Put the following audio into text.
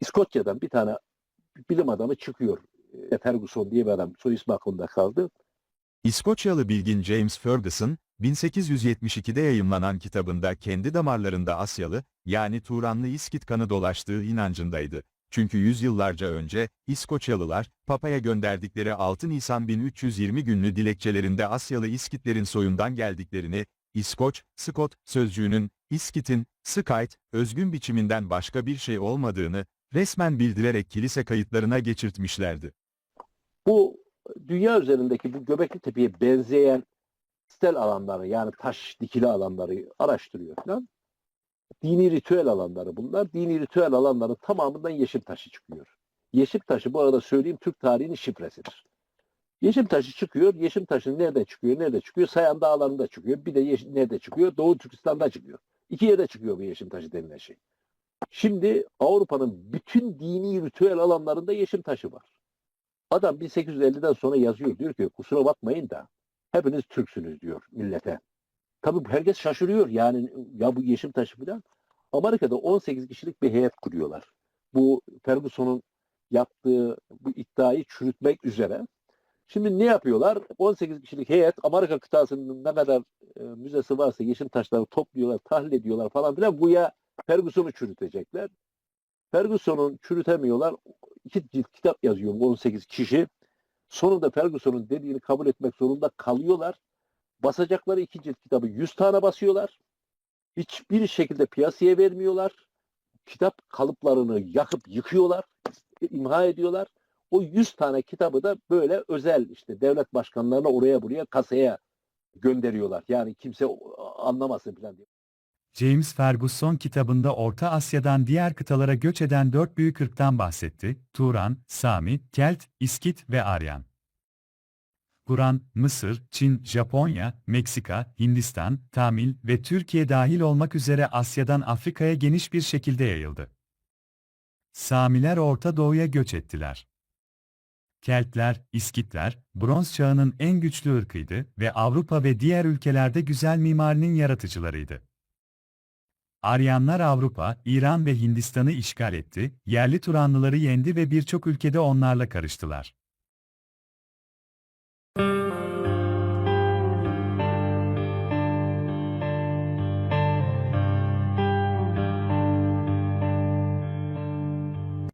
İskoçya'dan bir tane bilim adamı çıkıyor. E, Ferguson diye bir adam. Soy ismi kaldı. İskoçyalı bilgin James Ferguson, 1872'de yayımlanan kitabında kendi damarlarında Asyalı, yani Turanlı İskit kanı dolaştığı inancındaydı. Çünkü yüzyıllarca önce, İskoçyalılar, Papa'ya gönderdikleri 6 Nisan 1320 günlü dilekçelerinde Asyalı İskitlerin soyundan geldiklerini, İskoç, Scot sözcüğünün, İskit'in, Skite, özgün biçiminden başka bir şey olmadığını, resmen bildirerek kilise kayıtlarına geçirtmişlerdi. Bu dünya üzerindeki bu Göbekli Tepe'ye benzeyen stel alanları yani taş dikili alanları araştırıyor falan. Dini ritüel alanları bunlar. Dini ritüel alanların tamamından yeşil taşı çıkıyor. Yeşil taşı bu arada söyleyeyim Türk tarihinin şifresidir. Yeşim taşı çıkıyor. Yeşim taşı nerede çıkıyor? Nerede çıkıyor? Sayan Dağları'nda çıkıyor. Bir de yeşil, nerede çıkıyor? Doğu Türkistan'da çıkıyor. İki yerde çıkıyor bu yeşim taşı denilen şey. Şimdi Avrupa'nın bütün dini ritüel alanlarında yeşim taşı var. Adam 1850'den sonra yazıyor. Diyor ki kusura bakmayın da hepiniz Türksünüz diyor millete. Tabii herkes şaşırıyor. Yani ya bu yeşim taşı falan. Amerika'da 18 kişilik bir heyet kuruyorlar. Bu Ferguson'un yaptığı bu iddiayı çürütmek üzere. Şimdi ne yapıyorlar? 18 kişilik heyet Amerika kıtasının ne kadar e, müzesi varsa yeşil taşları topluyorlar, tahlil ediyorlar falan filan. Buya Ferguson'u çürütecekler. Ferguson'un çürütemiyorlar. İki cilt kitap yazıyor bu 18 kişi. Sonunda Ferguson'un dediğini kabul etmek zorunda kalıyorlar. Basacakları iki cilt kitabı 100 tane basıyorlar. Hiçbir şekilde piyasaya vermiyorlar. Kitap kalıplarını yakıp yıkıyorlar, imha ediyorlar. O 100 tane kitabı da böyle özel işte devlet başkanlarına oraya buraya kasaya gönderiyorlar. Yani kimse anlamasın falan diye. James Ferguson kitabında Orta Asya'dan diğer kıtalara göç eden dört büyük ırktan bahsetti, Turan, Sami, Kelt, İskit ve Aryan. Kur'an, Mısır, Çin, Japonya, Meksika, Hindistan, Tamil ve Türkiye dahil olmak üzere Asya'dan Afrika'ya geniş bir şekilde yayıldı. Samiler Orta Doğu'ya göç ettiler. Keltler, İskitler, Bronz Çağı'nın en güçlü ırkıydı ve Avrupa ve diğer ülkelerde güzel mimarinin yaratıcılarıydı. Aryanlar Avrupa, İran ve Hindistan'ı işgal etti, yerli Turanlıları yendi ve birçok ülkede onlarla karıştılar.